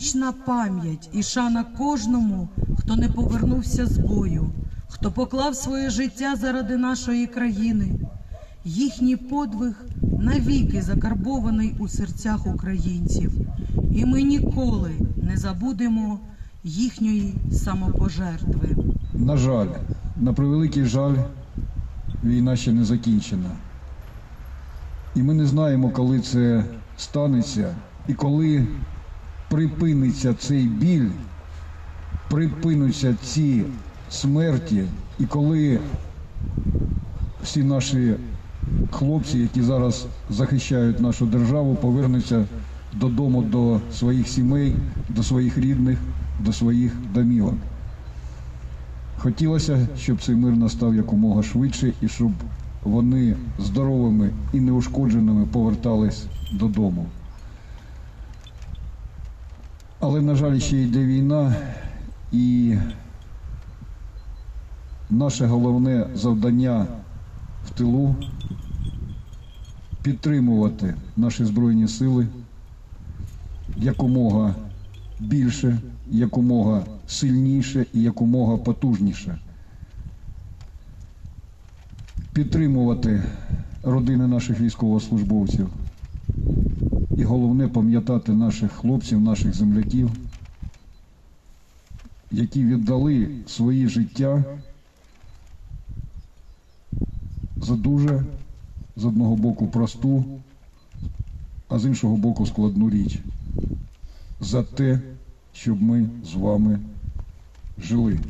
Вічна пам'ять і шана кожному, хто не повернувся з бою, хто поклав своє життя заради нашої країни. Їхній подвиг навіки закарбований у серцях українців, і ми ніколи не забудемо їхньої самопожертви. На жаль, на превеликий жаль, війна ще не закінчена. І ми не знаємо, коли це станеться, і коли припиниться цей біль, припинуться ці смерті, і коли всі наші хлопці, які зараз захищають нашу державу, повернуться додому до своїх сімей, до своїх рідних, до своїх домівок. Хотілося, щоб цей мир настав якомога швидше і щоб вони здоровими і неушкодженими повертались додому. Але, на жаль, ще йде війна, і наше головне завдання в тилу підтримувати наші Збройні сили якомога більше, якомога сильніше і якомога потужніше. Підтримувати родини наших військовослужбовців. Головне пам'ятати наших хлопців, наших земляків, які віддали свої життя за дуже, з одного боку, просту, а з іншого боку, складну річ за те, щоб ми з вами жили.